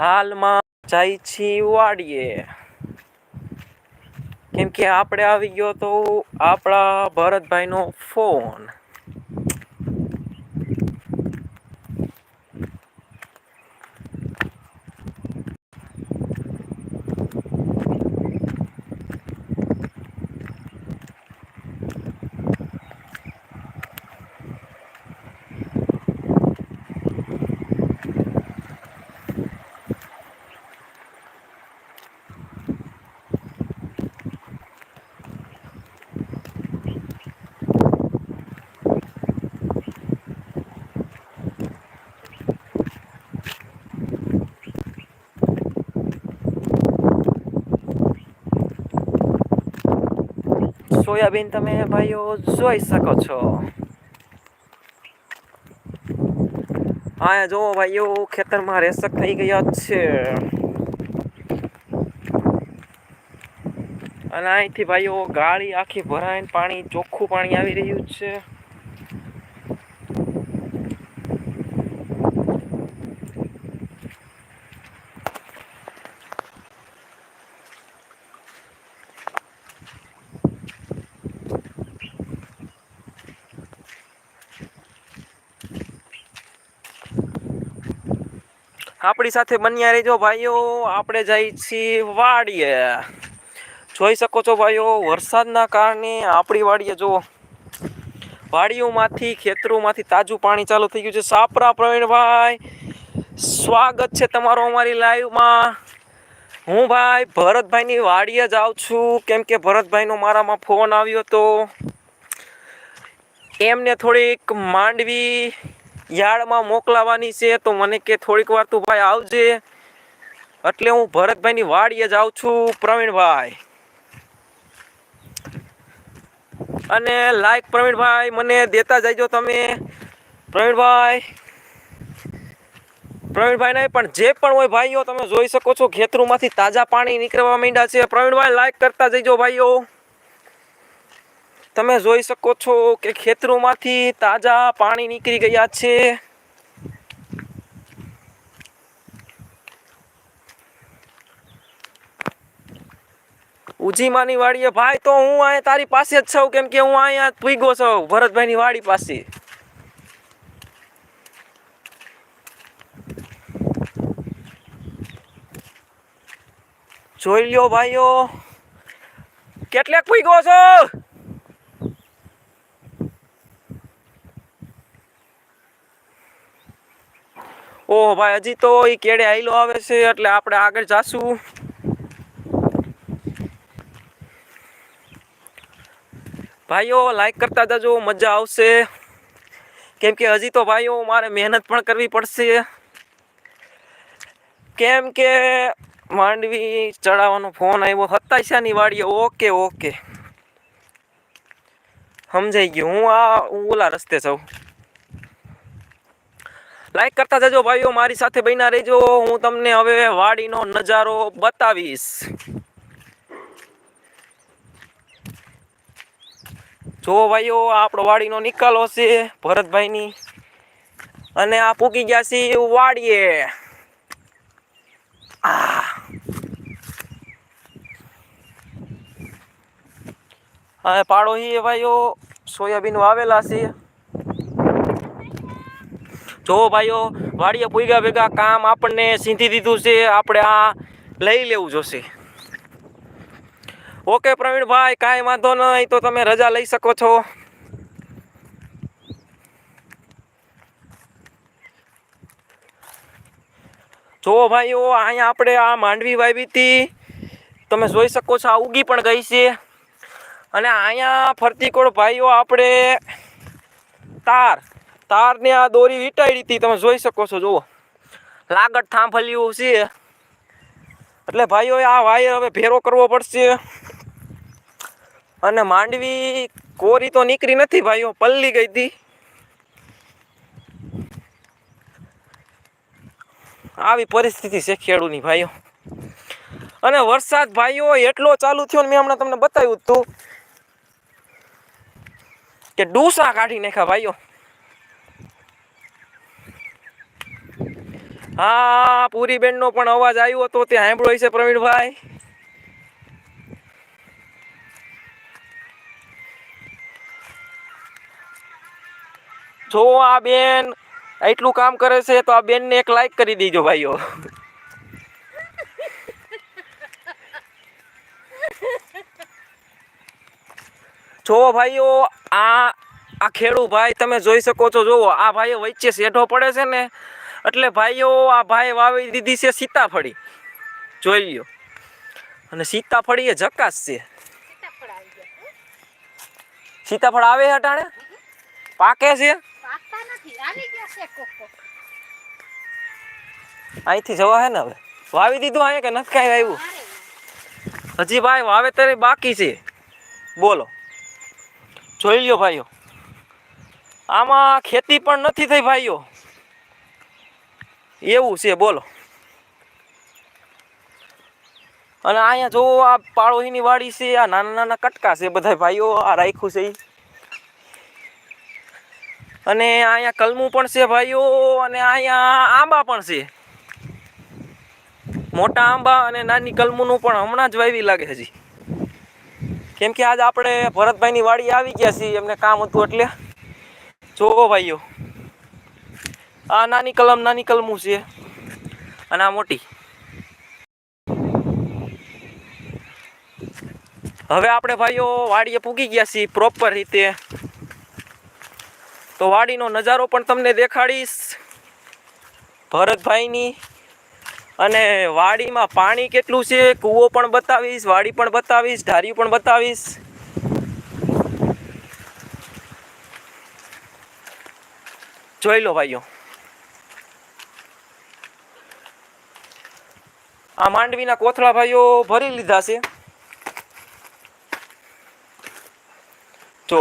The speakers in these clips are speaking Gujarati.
હાલમાં જાય છીએ વાડીએ. કેમ કે આપણે આવી ગયો તો આપણા ભરતભાઈનો ફોન. સોયાબીન તમે ભાઈઓ જોઈ શકો છો હા જુઓ ભાઈઓ ખેતરમાં રેસક થઈ ગયા છે અને અહીંથી ભાઈઓ ગાડી આખી ભરાઈને પાણી ચોખ્ખું પાણી આવી રહ્યું છે આપણી સાથે બન્યા રહેજો ભાઈઓ. આપણે જઈએ છીએ વાડીએ. જોઈ શકો છો ભાઈઓ, વરસાદના કારણે આપણી વાડીએ જો વાડીઓમાંથી, ખેતરોમાંથી તાજું પાણી ચાલુ થઈ ગયું છે. સાપરા પ્રવીણભાઈ, સ્વાગત છે તમારો અમારી લાઈવમાં. હું ભાઈ ભરતભાઈની વાડીએ જ આવું છું. કેમ કે ભરતભાઈનો મારામાં ફોન આવ્યો હતો એમને થોડીક માંડવી યાર્ડમાં મોકલાવાની છે, તો મને કે થોડીક વાર તું ભાઈ આવજે. એટલે હું ભરતભાઈની વાડીએ જ આવું છું, પ્રવીણભાઈ. અને લાઈક પ્રવીણભાઈ મને દેતા જજો તમે. પ્રવીણભાઈ. પ્રવીણભાઈ નહીં, પણ જે પણ હોય ભાઈઓ, તમે જોઈ શકો છો, ખેતરોમાંથી તાજા પાણી નીકળવા માંડ્યા છે. પ્રવીણભાઈ લાઈક કરતા જજો ભાઈઓ. તમે જોઈ શકો છો કે ખેતરોમાંથી તાજા પાણી નીકળી ગયા છે. ઉજીમાની વાડીએ, ભાઈ, તો હું અહીંયા તારી પાસે જ છું, કેમ કે હું અહીંયા ભીગો છું, ભરતભાઈની વાડી પાસે. જોઈ લ્યો ભાઈઓ, કેટલેક ભીગો છો? ઓહ ભાઈ, હજી તો એ કેડે આઈલો આવે છે, એટલે આપણે આગળ જાશું. ભાઈઓ લાઈક કરતા જજો, મજા આવશે. કેમ કે હજી તો ભાઈઓ, મારે મહેનત પણ કરવી પડશે. કેમ કે માંડવી ચડાવવાનો ફોન આવ્યો હતાશાની વાડીએ. Okay okay. સમજાઈ ગયું. હું આ, હું ઓલા રસ્તે છું લાઈક કરતા જજો, ભાઈઓ, મારી સાથે બન્યા રહેજો. હું તમને હવે વાડીનો નજારો બતાવીશ. જો ભાઈઓ, આપણો વાડીનો નિકાલો છે ભરતભાઈની. અને આ પૂકી ગયા છે વાડીએ. પાડો હી ભાઈઓ, સોયાબીન વાવેલા છે. જો ભાઈઓ, વાડીએ પૂગ્યા ભેગા કામ આપણને સીંધી દીધું છે, આપણે આ લઈ લેવું જોશે. ઓકે પ્રવીણભાઈ, કાંઈ વાંધો નહીં, તો તમે રજા લઈ શકો છો. જો ભાઈઓ, અહીંયા આપણે આ માંડવી વાવી તમે જોઈ શકો છો, આ ઉગી પણ ગઈ છે. અને અહીંયા ફરતી કોળ ભાઈઓ, આપણે તાર તારને આ દોરી વીંટાળી હતી, તમે જોઈ શકો છો, જુઓ. લાગડ થાંભલ્યું છે. એટલે ભાઈઓ આ વાયર હવે ભેરો કરવો પડશે. અને માંડવી કોરી તો નીકળી નથી ભાઈઓ, પલ્લી ગઈ હતી. આવી પરિસ્થિતિ છે ખેડૂની ભાઈઓ. અને વરસાદ ભાઈઓ એટલો ચાલુ થયો ને મેં હમણાં તમને બતાવ્યું હતું કે ડૂસા કાઢી નાખ્યા ભાઈઓ. હા પૂરી બેનનો પણ અવાજ આવ્યો હતો તે સાંભળ્યો છે પ્રવીણભાઈ. જો આ બેન એટલું કામ કરે છે તો આ બેનને એક લાઈક કરી દીજો ભાઈઓ. જો ભાઈઓ, આ આ ખેડૂ ભાઈ તમે જોઈ શકો છો જોવો આ ભાઈઓ વચ્ચે શેઢો પડે છે ને એટલે ભાઈઓ, આ ભાઈ વાવી દીધી છે સીતાફળી. જોઈ લ્યો. અને સીતાફળી એ જકાસ છે. સીતાફળ આવી અટાણે? પાકે છે? અહીંથી જવા હે ને હવે? વાવી દીધું અહીંયા કે નથી કાંઈ આવ્યું હજી ભાઈ વાવેતર બાકી છે. બોલો. જોઈ લ્યો ભાઈઓ. આમાં ખેતી પણ નથી થઈ ભાઈઓ. એવું છે, બોલો. અને અહીંયા જો આ પાળોહીની વાડી છે, આ નાના નાના કટકા છે બધા ભાઈઓ, આ રાખ્યું છે અને અહીંયા કલમું પણ છે ભાઈઓ, અને અહીંયા આંબા પણ છે. મોટા આંબા અને નાની કલમુનું પણ હમણાં જ વાવી લાગે હજી. કેમ કે આજ આપણે ભરતભાઈની વાડી આવી ગયા છીએ, એમને કામ હતું એટલે. જોવો ભાઈઓ. આ નાની કલમ, નાની કલમું છે. અને આ મોટી. હવે આપણે ભાઈઓ વાડીએ પૂગી ગયા છીએ પ્રોપર રીતે. તો વાડીનો નજારો પણ તમને દેખાડીશ. ભરતભાઈની. અને વાડીમાં પાણી કેટલું છે, કૂવો પણ બતાવીશ, વાડી પણ બતાવીશ, ધારી પણ બતાવીશ. જોઈ લો ભાઈઓ. આ માંડવીના કોથળા ભાઈઓ ભરી લીધા છે. જો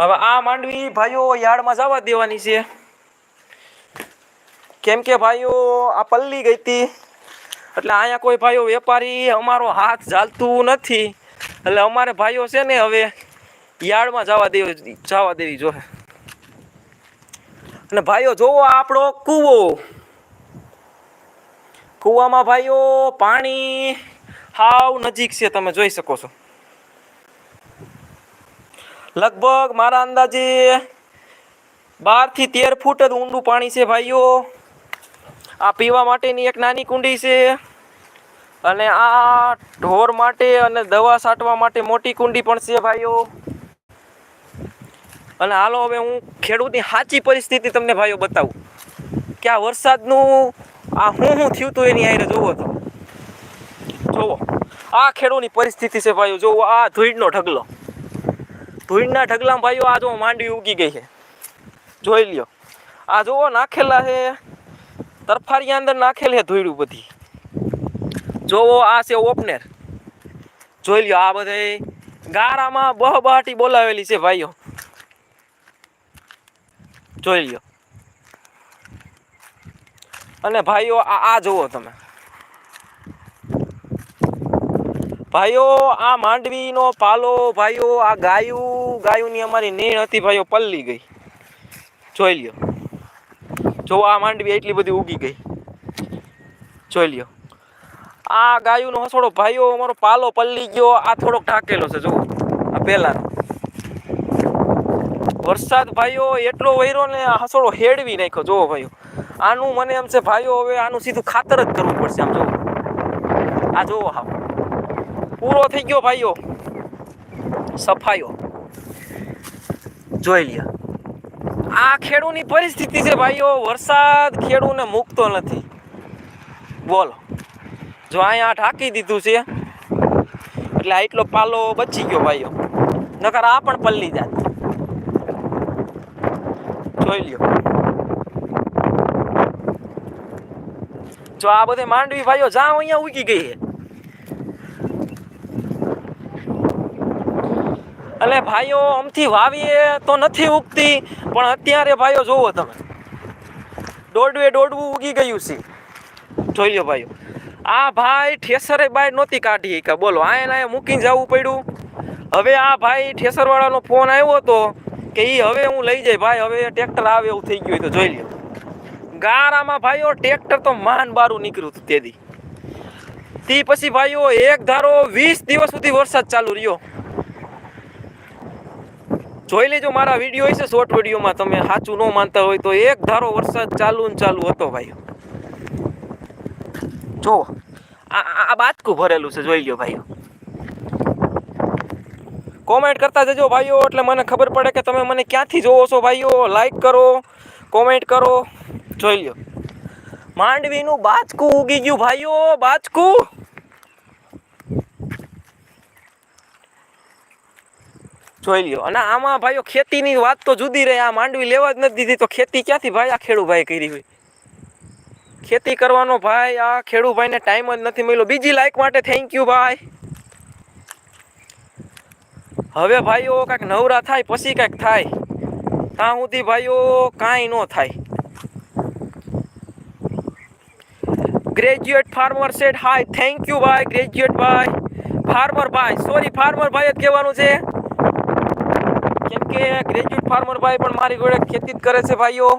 હવે આ માંડવી ભાઈઓ યાર્ડમાં જવા દેવાની છે. કેમ કે ભાઈઓ આ પલ્લી ગઈ હતી. એટલે અહીંયા કોઈ ભાઈઓ વેપારી અમારો હાથ ઝાલતું નથી. એટલે અમારે ભાઈઓ છે ને હવે યાર્ડમાં જવા દેવી જવા દેવી જોઈએ. અને ભાઈઓ જોવો આપણો કૂવો. કૂવામાં ભાઈઓ, પાણી હાવ નજીક છે, તમે જોઈ શકો છો. લગભગ મારા અંદાજે બારથી તેર ફૂટ જ ઊંડું પાણી છે, ભાઈઓ. આ પીવા માટેની એક નાની કુંડી છે. અને આ ઢોર માટે અને દવા છાંટવા માટે મોટી કુંડી પણ છે, ભાઈઓ. અને હાલો, હવે હું ખેડૂતની સાચી પરિસ્થિતિ તમને ભાઈઓ બતાવું. કે આ વરસાદનું આ હું હું થયું હતું એની આયરે જોવો તો. જોવો. આ ખેડૂતની પરિસ્થિતિ છે ભાઈઓ, જોવો, આ ધૂળનો ઢગલો. ધૂળના ઢગલામાં ભાઈઓ આ જો માંડવી ઉગી ગઈ છે. જોઈ લ્યો. આ જોવો, નાખેલા છે. તરફારી અંદર નાખેલ છે ધોઈડું બધી. જોવો, આ છે ઓપનેર. જોઈ લ્યો, આ બધે ગારામાં બહબાટી બોલાવેલી છે ભાઈઓ. જોઈ લ્યો. અને ભાઈઓ, આ જોવો તમે. ભાઈઓ, આ માંડવીનો પાલો, ભાઈઓ, આ ગાયું, ગાયુંની અમારી નીણ હતી, ભાઈઓ, પલ્લી ગઈ. જોઈ લ્યો. જો આ માંડવી એટલી બધી ઉગી ગઈ. જોઈ લ્યો. આ ગાયુંનો હસોડો, ભાઈઓ, અમારો પાલો પલ્લી ગયો, આ થોડોક ઢાકેલો છે જો આ પહેલાનો. વરસાદ ભાઈઓ એટલો વૈરો ને આ હસોડો હેડવી નાખ્યો. જોવો ભાઈઓ, આનું મને એમ છે, ભાઈઓ, હવે આનું સીધું ખાતર જ કરવું પડશે. આમ જોવો આ જોવો હા પૂરો થઈ ગયો ભાઈઓ. સફાયો જોઈ લ્યો. આ ખેડૂની પરિસ્થિતિ છે ભાઈઓ. વરસાદ ખેડૂને મૂકતો નથી. બોલો. જો અહીંયા ઢાંકી દીધું છે, એટલે આટલો પાલો બચી ગયો ભાઈઓ. નકર આ પણ પલ્લી જાત જોઈ લ્યો. જો આ બધે માંડવી ભાઈઓ જાઓ અહીંયા ઉગી ગઈ છે. એટલે ભાઈઓ આમથી વાવીએ તો નથી ઉગતી, પણ અત્યારે ભાઈઓ જોવો તમે. દોડવે દોડવું ઉગી ગયું છે. જોઈ લો ભાઈઓ. આ ભાઈ ઠેસરે બાય નહોતી કાઢી કે બોલો આ એને મૂકીને જવું પડ્યું. હવે આ ભાઈ ઠેસરવાળાનો ફોન આવ્યો હતો કે એ હવે હું લઈ જાય ભાઈ, હવે ટ્રેક્ટર આવે એવું થઈ ગયું હોય તો જોઈ લ્યો. ગારામાં ભાઈઓ, ટ્રેક્ટર તો માન બારું નીકળ્યું હતું તેથી તે પછી ભાઈઓ, એક ધારો વીસ દિવસ સુધી વરસાદ ચાલુ રહ્યો. જોઈ લેજો મારા વીડિયો હશે શોર્ટ વિડીયોમાં તમે સાચું ન માનતા હોય તો એક ધારો વરસાદ ચાલુ ને ચાલુ હતો ભાઈઓ. જો, આ બાચકું ભરેલું છે, જોઈ લ્યો ભાઈઓ. કોમેન્ટ કરતા જજો ભાઈઓ, એટલે મને ખબર પડે કે તમે મને ક્યાંથી જોવો છો ભાઈઓ. લાઈક કરો કોમેન્ટ કરો. જોઈ લ્યો. માંડવીનું બાચકું ઉગી ગયું ભાઈઓ બાચકું જોઈ લ્યો. અને આમાં ભાઈઓ ખેતીની વાત તો જુદી રહે. આ માંડવી લેવા જ નથી દીધી, તો ખેતી ક્યાંથી ભાઈ? આ ખેડૂભાઈ કરી હોય. ખેતી કરવાનો ભાઈ, આ ખેડૂભાઈને ટાઈમ જ નથી મળ્યો. બીજી લાઈક માટે થેન્ક યુ ભાઈ હવે ભાઈઓ કાંઈક નવરા થાય, પછી કાંઈક થાય. ત્યાં સુધી ભાઈઓ કાંઈ ન થાય. Graduate farmer set hi thank you ભાઈ ગ્રેજ્યુએટ ભાઈ ફાર્મર ભાઈ સોરી ફાર્મર ભાઈ જ કહેવાનું છે. કેમ કે ગ્રેજ્યુએટ ફાર્મર ભાઈ પણ મારી જોડે ખેતી જ કરે છે ભાઈઓ.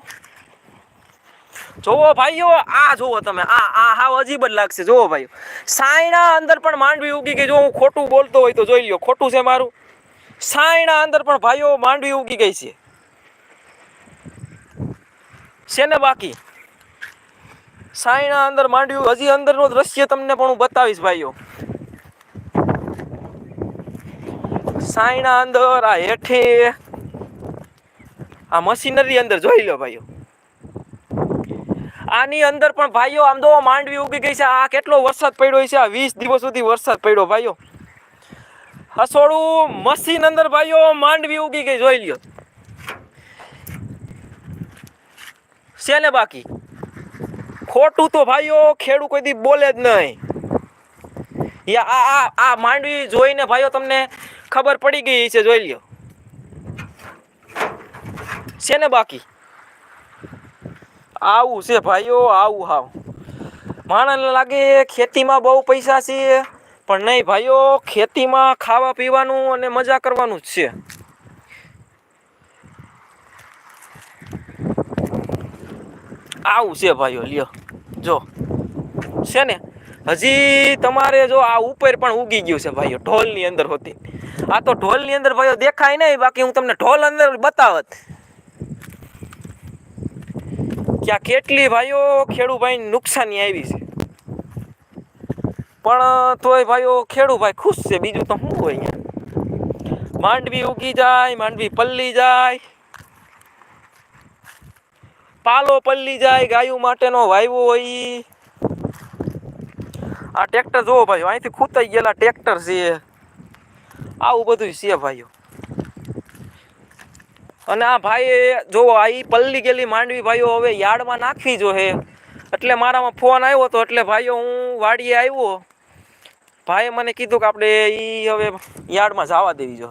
જોવો ભાઈઓ, આ જોવો તમે, આ આ હાવ અજીબ જ લાગશે. જોવો ભાઈઓ. સાયણા અંદર પણ માંડવી ઉગી ગઈ. જો હું ખોટું બોલતો હોય તો જોઈ લ્યો. ખોટું છે મારું. સાયણા અંદર પણ ભાઈઓ માંડવી ઉગી ગઈ છે. છે ને બાકી? સાયણા અંદર માંડવી, હજી અંદરનું દ્રશ્ય તમને પણ હું બતાવીશ ભાઈઓ. સાયણા અંદર, આ હેઠે, આ મશીનરી અંદર જોઈ લો ભાઈઓ. આની અંદર પણ ભાઈઓ આમ તો માંડવી ઉગી ગઈ છે, આ કેટલો વરસાદ પડ્યો છે, આ વીસ દિવસ સુધી વરસાદ પડ્યો ભાઈઓ. હસોડું મશીન અંદર ભાઈઓ, માંડવી ઉગી ગઈ, જોઈ લ્યો. છે ને બાકી? ખોટું તો ભાઈઓ ખેડૂ કોઈ દી બોલે જ નહીં. યા, આ આ માંડવી જોઈને ભાઈઓ તમને ખબર પડી ગઈ છે, જોઈ લ્યો. છે ને બાકી? આવું છે ભાઈઓ, આવું હાવ. માણસને લાગે ખેતીમાં બહુ પૈસા છે. પણ નહીં, ભાઈઓ, ખેતીમાં ખાવા પીવાનું અને મજા કરવાનું જ છે. આવું છે, ભાઈઓ, લ્યો, જો. છે ને? હજી તમારે જો આ ઉપર પણ ઉગી ગયું છે, ભાઈઓ, ઢોલની અંદર હોતી. આ તો ઢોલની અંદર, ભાઈઓ, દેખાય નહીં, બાકી હું તમને ઢોલ અંદર બતાવત. કે આ કેટલી, ભાઈઓ ખેડૂભાઈ નુકસાની આવી છે. પણ, તોય ભાઈઓ ખેડૂ ભાઈ ખુશ છે. બીજું તો શું હોય અહીંયા? માંડવી ઉગી જાય, માંડવી પલ્લી જાય. પાલો પલ્લી જાય, ગાયું માટેનો વાયવો હોય. આ ટ્રેક્ટર જુઓ ભાઈ અહીંથી ખૂતાઈ ગયેલા ટ્રેક્ટર છે. આવું બધું છે ભાઈઓ. અને આ ભાઈએ જોવો આ ઈ પલ્લી ગયેલી માંડવી ભાઈઓ હવે યાર્ડમાં નાખવી જો એટલે મારામાં ફોન આવ્યો હતો એટલે ભાઈઓ, હું વાડીએ આવ્યો. ભાઈએ મને કીધું કે આપણે ઈ હવે યાર્ડમાં જવા દેવી જો.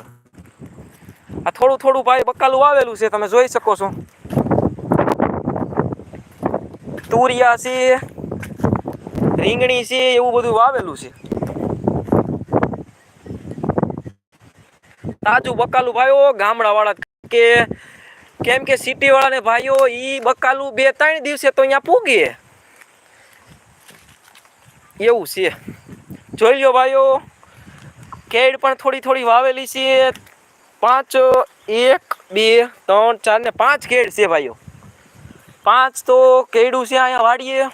આ થોડું થોડું ભાઈ બકાલું આવેલું છે, તમે જોઈ શકો છો. તુરિયા છે, રીંગણી છે, એવું બધું વાવેલું છે. તાજું બકાલું ભાઈઓ ગામડા વાળા કે, કેમ કે સિટી વાળાને ભાઈઓ ઈ બકાલું બે ત્રણ દિવસે તો અહીંયા પૂગીએ એવું છે. જોઈ લ્યો ભાઈઓ. કેડ પણ થોડી થોડી વાવેલી છે. પાંચ, એક, બે, ત્રણ, ચાર ને પાંચ કેડ છે ભાઈઓ. પાંચ તો કેડું છે અહીંયા વાડીએ.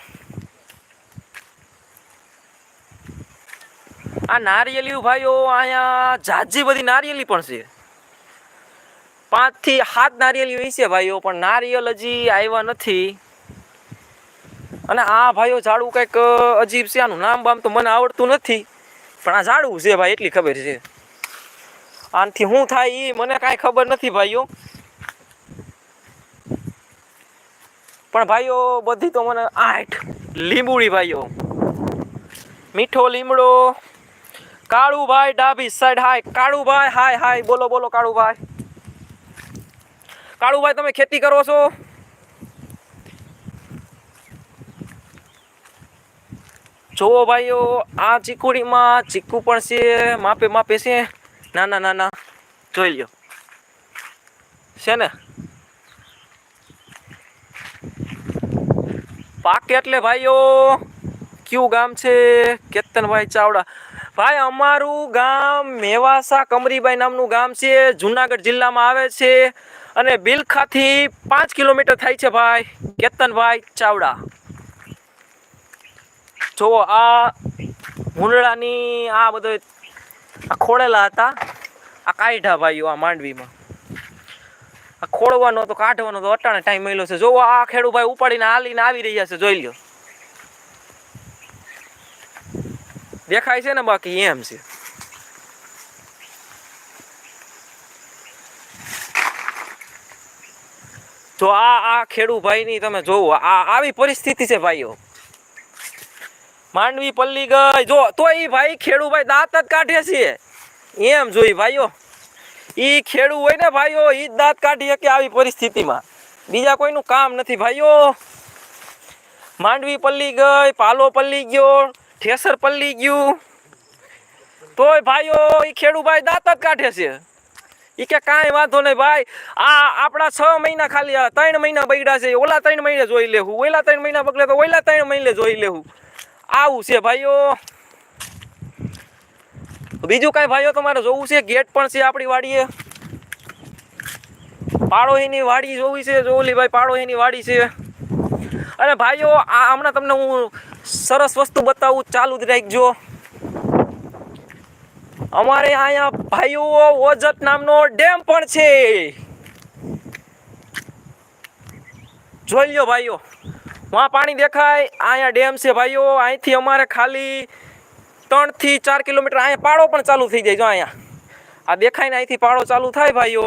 આ નારિયેલી ભાઈઓ, અહીંયા જાજી બધી નારિયેલી પણ છે. પાંચથી સાત નારિયેલી છે ભાઈઓ, પણ નારિયેલ હજી આવ્યા નથી. અને આ ભાઈઓ ઝાડવું કંઈક અજીબ છે, આનું નામ બામ તો મને આવડતું નથી. પણ આ ઝાડવું છે ભાઈ, એટલી ખબર છે. આનાથી શું થાય એ મને કાંઈ ખબર નથી ભાઈઓ. પણ ભાઈઓ, બધી તો મને આઠ લીંબુડી ભાઈઓ. મીઠો લીમડો, કાળુભાઈ ડાબી સાઈડ હાય, કાળુભાઈ, હાય હાય, બોલો બોલો, કાળુભાઈ. કાળુભાઈ, તમે ખેતી કરો છો? જોવો ભાઈઓ, આ ચીકુડીમાં ચીકુ પણ છે, માપે માપે છે. નાના નાના જોઈ લ્યો. છે ને? પાકે એટલે ભાઈઓ, કયું ગામ છે? કેતનભાઈ ચાવડા. ભાઈ, અમારું ગામ મેવાસા કમરીબાઈ નામનું ગામ છે. જુનાગઢ જિલ્લામાં આવે છે. અને બિલખાથી પાંચ કિલોમીટર થાય છે ભાઈ. કેતનભાઈ ચાવડા. જો આ મુંડળાની આ બધો આ ખોળેલા હતા, આ કાઢ્યા ભાઈઓ આ માંડવીમાં. આ ખોળવાનો તો કાઢવાનો તો અટાણે ટાઈમ મળ્યો છે. જોવો આ ખેડૂભાઈ ઉપાડીને હાલીને આવી રહ્યા છે, જોઈ લ્યો. દેખાય છે ને બાકી એમ છે. જો આ આ ખેડૂભાઈની તમે જોવો, આ આવી પરિસ્થિતિ છે ભાઈઓ. માંડવી પલ્લી ગઈ. જો તો એ ભાઈ ખેડૂભાઈ દાંત જ કાઢે છે. એમ જોઈ ભાઈઓ, ઈ ખેડૂ હોય ને ભાઈઓ, ઈ જ દાંત કાઢી શકે આવી પરિસ્થિતિમાં. બીજા કોઈનું કામ નથી ભાઈઓ. માંડવી પલ્લી ગઈ, પાલો પલ્લી ગયો, ઠેસર પલ્લી ગયું. તોય ભાઈઓ, ઈ ખેડૂભાઈ દાંત જ કાઢે છે. ઈ કે કાંઈ વાંધો નહીં ભાઈ. આ આપણા છ મહિના ખાલી ત્રણ મહિના બગડ્યા છે. ઓલા ત્રણ મહિને જોઈ લેવું ઓલા ત્રણ મહિના બગડે તો ઓલા ત્રણ મહિને જોઈ લેવું આવું છે ભાઈઓ. બીજું કઈ ભાઈઓ તમારે જોવું છે? ગેટ પણ છે આપણી વાડીએ. પાડોહીની વાડી જોવી છે જોલી ભાઈ, પાડોહીની વાડી છે. અને ભાઈઓ, આ હમણાં તમને હું સરસ વસ્તુ બતાવું, ચાલુ જ રાખજો. અમારે અહીંયા ભાઈઓ ઓજત નામનો ડેમ પણ છે. જોઈ લ્યો ભાઈઓ. વहाँ પાણી દેખાય. અહીંયા ડેમ છે ભાઈઓ. અહીંથી અમારે ખાલી ત્રણથી ચાર કિલોમીટર. અહીંયા પાડો પણ ચાલુ થઈ જાય, જો અહીંયા. આ દેખાય ને અહીંથી પાડો ચાલુ થાય ભાઈઓ.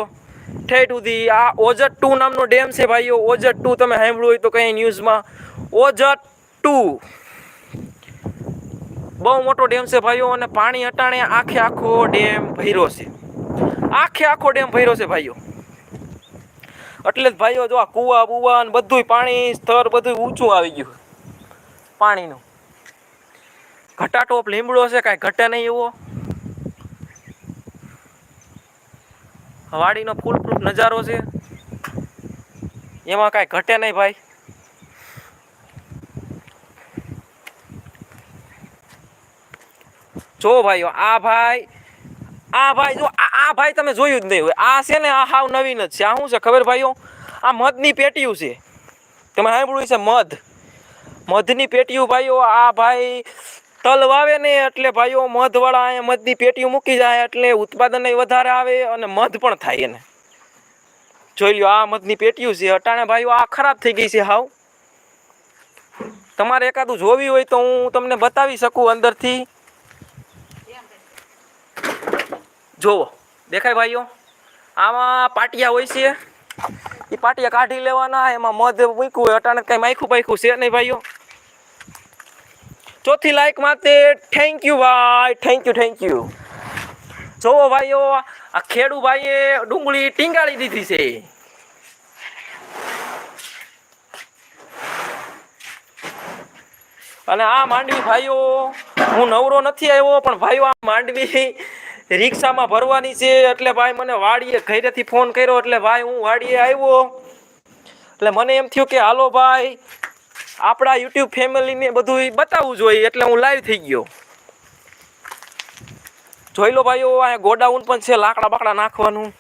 ઠેઠ સુધી આ ઓજટ ટુ નામનો ડેમ છે ભાઈઓ. ઓજટ ટુ તમે સાંભળ્યું હોય તો કંઈ ન્યૂઝમાં. ઓજટ ટુ. બહુ મોટો ડેમ છે ભાઈઓ અને પાણી અટાણે આખે આખો ડેમ ભર્યો છે. આખે આખો ડેમ ભર્યો છે ભાઈઓ. એટલે જ ભાઈઓ જો આ કૂવા બુવા ને બધુંય પાણી સ્તર બધું ઊંચું આવી ગયું પાણીનું. ઘટાટોપ લીમડો છે, કાંઈ ઘટે નહીં એવો. વાડીનો ફૂલ પ્રૂફ નજારો છે. એમાં કાંઈ ઘટે નહીં ભાઈ. જો ભાઈઓ, આ ભાઈ આ ભાઈ જો, આ ભાઈ તમે જોયું જ નહીં હોય. આ છે ને આ હાવ નવીન જ છે. આ શું છે ખબર ભાઈઓ? આ મધની પેટીયું છે. તમે સાંભળ્યું છે મધ. મધની પેટીયું ભાઈઓ, આ ભાઈ તલ વાવે ને એટલે ભાઈઓ મધવાળા અહીંયા મધની પેટીયું મૂકી જાય એટલે ઉત્પાદન વધારે આવે અને મધ પણ થાય એને. જોઈ લ્યો, આ મધની પેટીયું છે. અટાણે ભાઈઓ, આ ખરાબ થઈ ગઈ છે હાવ. તમારે એકાદું જોવી હોય તો હું તમને બતાવી શકું અંદરથી. જોવો. દેખાય ભાઈઓ? આમાં પાટિયા હોય છે. એ પાટિયા કાઢી લેવાના, એમાં મધ મૂક્યું અટાણે કંઈ માયખું પાયખું છે નહીં ભાઈઓ? ચોથી લાઈક માટે થેન્ક યુ ભાઈ થેન્ક યુ થેન્ક યુ જોવો ભાઈઓ, આ ખેડુ ભાઈએ ડુંગળી ટીંગાળી દીધી છે. અને આ માંડવી ભાઈઓ, હું નવરો નથી આવ્યો, પણ ભાઈઓ, આ માંડવી રિક્ષામાં ભરવાની છે, એટલે ભાઈ મને વાડીએ ઘરેથી ફોન કર્યો, એટલે ભાઈ હું વાડીએ આવ્યો. એટલે મને એમ થયું કે, હાલો ભાઈ, આપણા યુટ્યુબ ફેમિલીને બધું બતાવવું જોઈએ. એટલે હું લાઈવ થઈ ગયો. જોઈ લો ભાઈઓ અહીંયા ગોડાઉન પણ છે, લાકડા બાકડા નાખવાનું.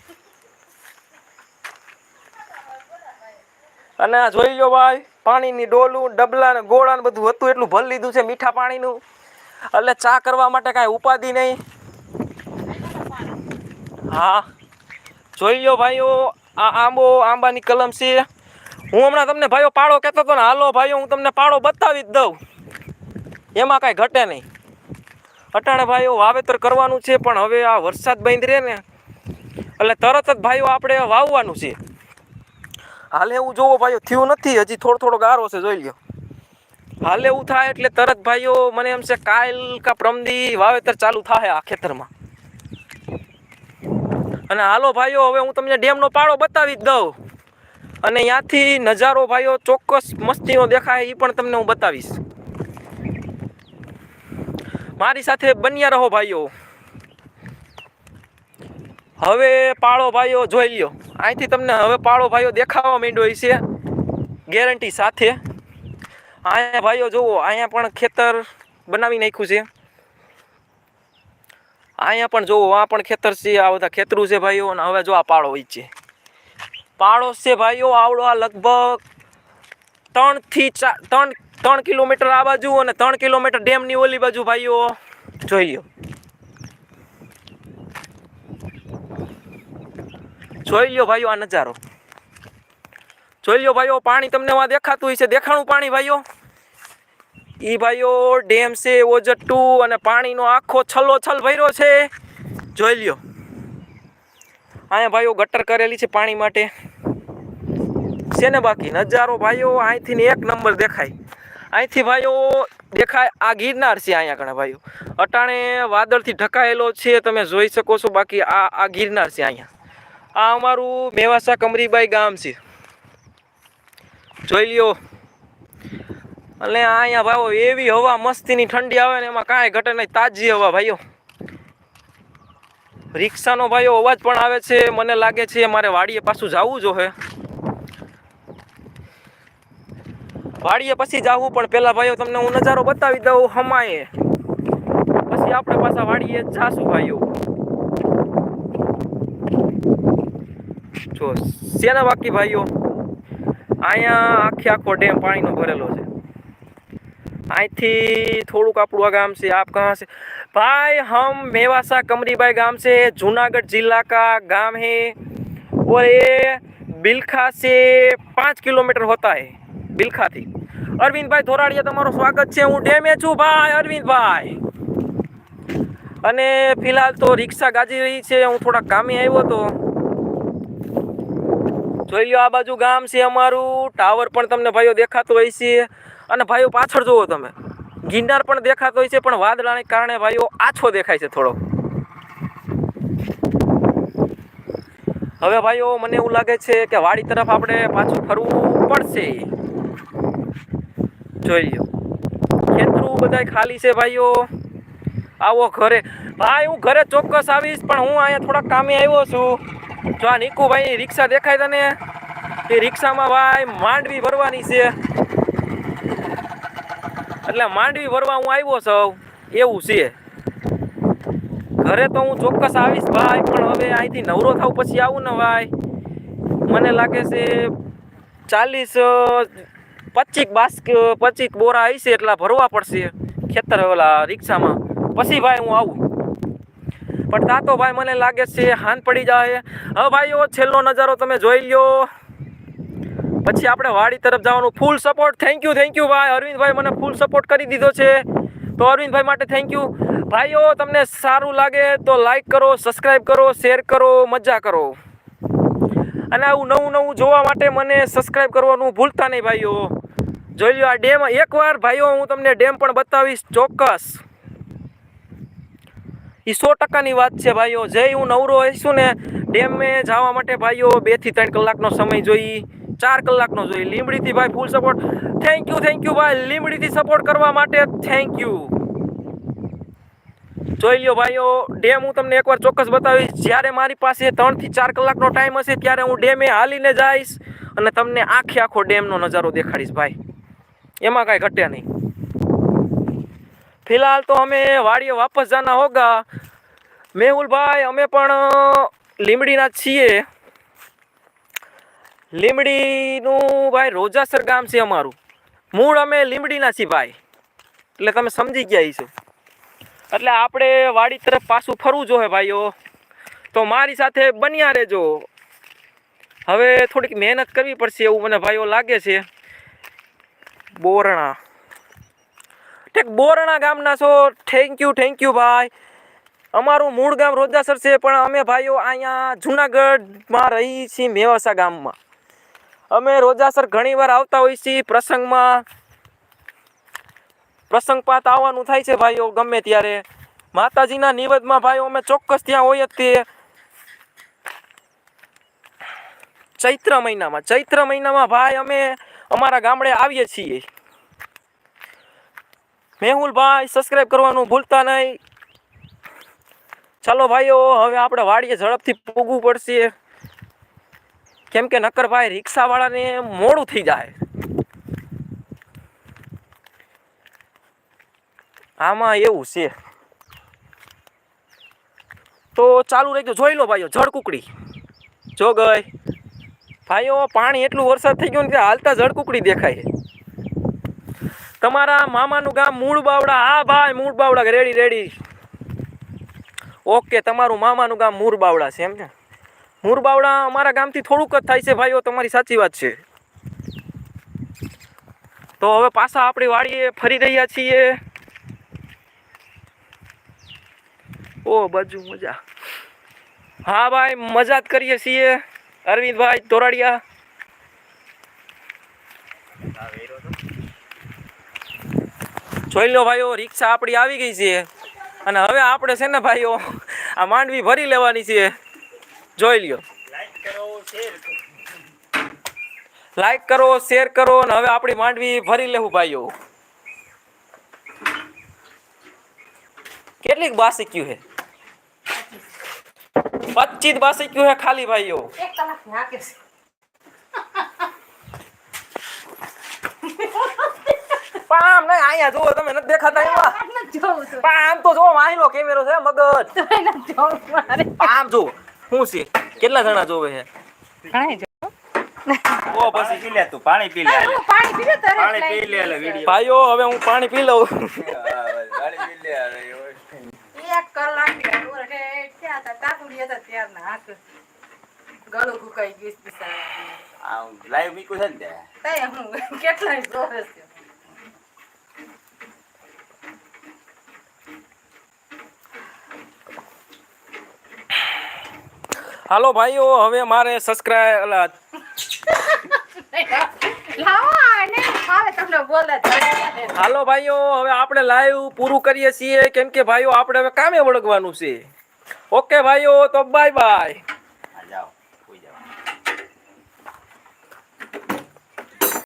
અને આ જોઈ લો ભાઈ, પાણીની ડોલું, ડબલા ને ગોળા ને બધું હતું, એટલું ભરી લીધું છે મીઠા પાણીનું. એટલે ચા કરવા માટે કાંઈ ઉપાધિ નહીં. હા. જોઈ લો ભાઈઓ, આ આંબો, આંબાની કલમ છે. હું હમણાં તમને ભાઈઓ પાડો કહેતો હતો ને, હાલો ભાઈઓ, હું તમને પાડો બતાવી જ દઉં. એમાં કાંઈ ઘટે નહીં. અટાણે ભાઈઓ, વાવેતર કરવાનું છે, પણ હવે આ વરસાદ બંધ રહે ને, એટલે તરત જ ભાઈઓ આપણે વાવવાનું છે. હાલ એવું જોવો ભાઈઓ, થયું નથી, હજી થોડો થોડો ગારો છે, જોઈ લ્યો. હાલ એવું થાય એટલે તરત ભાઈઓ, મને એમ છે કાલ કા પ્રમદી વાવેતર ચાલુ થાય આ ખેતરમાં. અને હાલો ભાઈઓ, હવે હું તમને ડેમનો પાળો બતાવી જ દઉં. અને ત્યાંથી નજારો ભાઈઓ ચોક્કસ મસ્તીનો દેખાય એ પણ તમને હું બતાવીશ. મારી સાથે બન્યા રહો ભાઈઓ. હવે પાળો ભાઈઓ, જોઈ લ્યો. અહીંથી તમને હવે પાળો ભાઈઓ દેખાવા માંડ્યો છે ગેરંટી સાથે. અહીંયા ભાઈઓ જુઓ, અહીંયા પણ ખેતર બનાવી નાખ્યું છે. અહીંયા પણ જોવો, આ પણ ખેતર છે, આ બધા ખેતરું છે ભાઈઓ, અને હવે જો આ પાળો હોય છે પાળો છે ભાઈઓ, આવડો આ લગભગ ત્રણથી ચાર ત્રણ ત્રણ કિલોમીટર આ બાજુ અને ત્રણ કિલોમીટર ડેમની ઓલી બાજુ ભાઈઓ. જોઈ લો જોઈ લ્યો ભાઈઓ આ નજારો. જોઈ લ્યો ભાઈઓ, પાણી તમને દેખાતું હોય છે દેખાણું પાણી ભાઈઓ. ઈ ભાઈઓ, ડેમ છે ઓજટ્ટુ અને પાણીનો આખો છલ્લો છલ ભર્યો છે. જોઈ લ્યો. અહીંયા ભાઈઓ ગટર કરેલી છે પાણી માટે. છે ને બાકી? નજારો ભાઈઓ, અહીંથી ને એક નંબર દેખાય. અહીંથી ભાઈઓ દેખાય, આ ગિરનાર છે અહીંયા ઘણા ભાઈઓ. અટાણે વાદળથી ઢકાયેલો છે, તમે જોઈ શકો છો. બાકી આ આ ગિરનાર છે અહીંયા. આ અમારું મેવાસા કમરીબાઈ ગામ છે. જોઈ લ્યો. અને અહીંયા ભાઈઓ એવી હવા મસ્તીની ઠંડી આવે ને એમાં કાંઈ ઘટે નહીં, તાજી હવા ભાઈઓ. રિક્ષાનો ભાઈઓ અવાજ પણ આવે છે, મને લાગે છે મારે વાડીએ પાછું જવું જોઈએ વાડીએ પછી જાવું, પણ પેલા ભાઈઓ તમને હું નજારો બતાવી દઉં હમાયે. પછી આપણે પાછા વાડીએ જાશું ભાઈઓ. જો સેના બાકી ભાઈઓ? અહીંયા આખે આખો ડેમ પાણીનો ભરેલો છે. અહીંથી થોડુંક આપણું આ ગામ છે, આપ कहाँ છે? ભાઈ, હમ મેવાસા કમરીભાઈ ગામ છે, જુનાગઢ જિલ્લા કા ગામ હે? और ये बिलखा से પાંચ કિલોમીટર હોતા હે, બિલખાથી. અરવિંદભાઈ ધોરાડિયા, તમારું સ્વાગત છે. હું ડેમે છું ભાઈ, અરવિંદભાઈ. અને ફિલહાલ તો રિક્ષા ગાજી રહી છે. હું થોડાક કામે આવ્યો હતો જોઈ લો આ બાજુ ગામ છે અમારું. ટાવર પણ તમને ભાઈઓ દેખાતો હોય છે અને ભાઈઓ પાછળ જુઓ તમે. ગિરનાર પણ દેખાતો હોય છે, પણ વાદળાને કારણે ભાઈઓ આછો દેખાય છે થોડો. હવે ભાઈઓ મને એવું લાગે છે કે વાડી તરફ આપણે પાછું ફરવું પડશે. જોઈ લો ખેતરું બધાય ખાલી છે ભાઈઓ. આવો ઘરે. ભાઈ, હું ઘરે ચોક્કસ આવીશ, પણ હું અહીંયા થોડા કામે આવ્યો છું. જો આ નીકુભાઈની રિક્ષા દેખાય તને? એ રિક્ષામાં ભાઈ માંડવી ભરવાની છે. એટલે માંડવી ભરવા હું આવ્યો સૌ એવું છે. ઘરે તો હું ચોક્કસ આવીશ ભાઈ, પણ હવે અહીંથી નવરો થાવ પછી આવું ને ભાઈ. મને લાગે છે ચાલીસ પચીક બાસ્ક, પચીક બોરા આવીશે એટલા ભરવા પડશે ખેતર ઓલા રિક્ષામાં. પછી ભાઈ હું આવું. પણ તા તો ભાઈ મને લાગે છે હાન પડી જાય હવે ભાઈઓ, છેલ્લો નજારો તમે જોઈ લ્યો. પછી આપણે વાડી તરફ જવાનું. Full support thank you thank you ભાઈ. અરવિંદભાઈ મને ફૂલ સપોર્ટ કરી દીધો છે. તો અરવિંદભાઈ માટે થેન્ક યુ ભાઈઓ, તમને સારું લાગે તો લાઈક કરો સબસ્ક્રાઈબ કરો શેર કરો, મજા કરો. અને આવું નવું નવું જોવા માટે મને સબસ્ક્રાઈબ કરવાનું ભૂલતા નહીં, ભાઈઓ. જોઈ લો આ ડેમ એકવાર, ભાઈઓ, હું તમને ડેમ પણ બતાવીશ ચોક્કસ. એ સો ટકાની વાત છે, ભાઈઓ. જય હું નવરો હશું ને ડેમે જવા માટે, ભાઈઓ, બેથી ત્રણ કલાકનો સમય જોઈ ચાર કલાકનો જોઈએ. લીમડીથી ભાઈ full support thank you thank you ભાઈ. લીમડીથી સપોર્ટ કરવા માટે થેન્ક યુ જોઈ લ્યો ભાઈઓ ડેમ હું તમને એકવાર ચોક્કસ બતાવીશ. જ્યારે મારી પાસે ત્રણથી ચાર કલાકનો ટાઈમ હશે, ત્યારે હું ડેમે હાલીને જઈશ અને તમને આખે આખો ડેમનો નજારો દેખાડીશ ભાઈ. એમાં કાંઈ ઘટે નહીં. ફિલહાલ તો અમે વાડીએ વાપસ જાના હોગા. મેહુલભાઈ, અમે પણ લીમડીના છીએ. લીમડીનું ભાઈ રોજાસર ગામ છે અમારું. મૂળ અમે લીમડીના છીએ ભાઈ. એટલે તમે સમજી ગયા છો એટલે આપણે વાડી તરફ પાછું ફરવું જોઈએ ભાઈઓ. તો મારી સાથે બન્યા રહેજો. હવે થોડીક મહેનત કરવી પડશે એવું મને ભાઈઓ લાગે છે. બોરણા. ઠેક, બોરણા ગામના છો. થેન્ક યુ થેન્ક યુ ભાઈ. અમારું મૂળ ગામ રોજાસર છે, પણ અમે ભાઈઓ અહીંયા જુનાગઢમાં રહી છીએ મેવાસા ગામમાં. અમે રોજાસર ઘણીવાર આવતા હોઈએ છીએ પ્રસંગમાં. પ્રસંગ પાત આવવાનું થાય છે ભાઈઓ, ગમે ત્યારે. માતાજીના નિવેદમાં ભાઈઓ, અમે ચોક્કસ ત્યાં હોઈએ જ તે. ચૈત્ર મહિનામાં ચૈત્ર મહિનામાં ભાઈ અમે અમારા ગામડે આવીએ છીએ. મેહુલ ભાઈ સબસ્ક્રાઇબ કરવાનું ભૂલતા નહીં. ચાલો ભાઈઓ, હવે આપણે વાડીએ ઝડપથી પૂગવું પડશે. કેમ કે નક્કર ભાઈ રિક્ષાવાળાને મોડું થઈ જાય. આમાં એવું છે. તો ચાલુ રહી જોઈ લો ભાઈઓ જળકુકડી જો ગઈ. ભાઈઓ, પાણી એટલું વરસાદ થઈ ગયો ને કે હાલતા જળકુકડી દેખાય તમારા મામાનું ગામ મૂળ બાવડા હા ભાઈ મૂળ બાવડા રેડી રેડી. ઓકે, તમારું મામાનું ગામ મૂળ બાવડા છે, એમ ને મૂળ બાવડા અમારા ગામથી થોડુંક જ થાય છે ભાઈઓ, તમારી સાચી વાત છે. તો હવે પાછા આપણી વાડીએ ફરી રહ્યા છીએ. ઓ, બાજુ મજા. હા ભાઈ મજા જ કરીએ છીએ. અરવિંદભાઈ તોરાડિયા જોઈ લો ભાઈઓ, રિક્ષા આપણી આવી ગઈ છે. અને હવે આપણે છે ને ભાઈઓ, આ માંડવી ભરી લેવાની છે. જોઈ લ્યો. લાઈક કરો શેર કરો અને હવે આપણી માંડવી ભરી લેવું ભાઈઓ. કેટલીક બાસીક્યું હે પચીસ બાસીક્યું છે ખાલી ભાઈઓ. આમ નહીં અહીંયા જુઓ તમે નથી દેખાતા એમાં? પામ તો. જો માહિલો કેમેરો છે મગજ. પામ એને જોવું મારે. આમ જો શું છે? કેટલા જણા જોવે છે? ઘણાય ઓ પછી પી લે તું પાણી પી લે પાણી પાણી પી લે એટલે ભાઈઓ હવે હું પાણી પી લઉં. પાણી પી લે એક કલાક ત્યાં હતા તાકુડી હતા ત્યારના હાથ ગળું ફૂંકાઈ ગયું છે બિચારાનું. લાઈવ મીકું છે ને તે. હું કેટલાય જોવે છે. હાલો ભાઈઓ હવે મારે સબસ્ક્રાઇબ. હાલો ભાઈઓ હવે આપણે લાઈવ પૂરું કરીએ છીએ કેમ કે ભાઈઓ આપણે હવે કામે વળગવાનું છે ઓકે ભાઈઓ તો બાય બાય.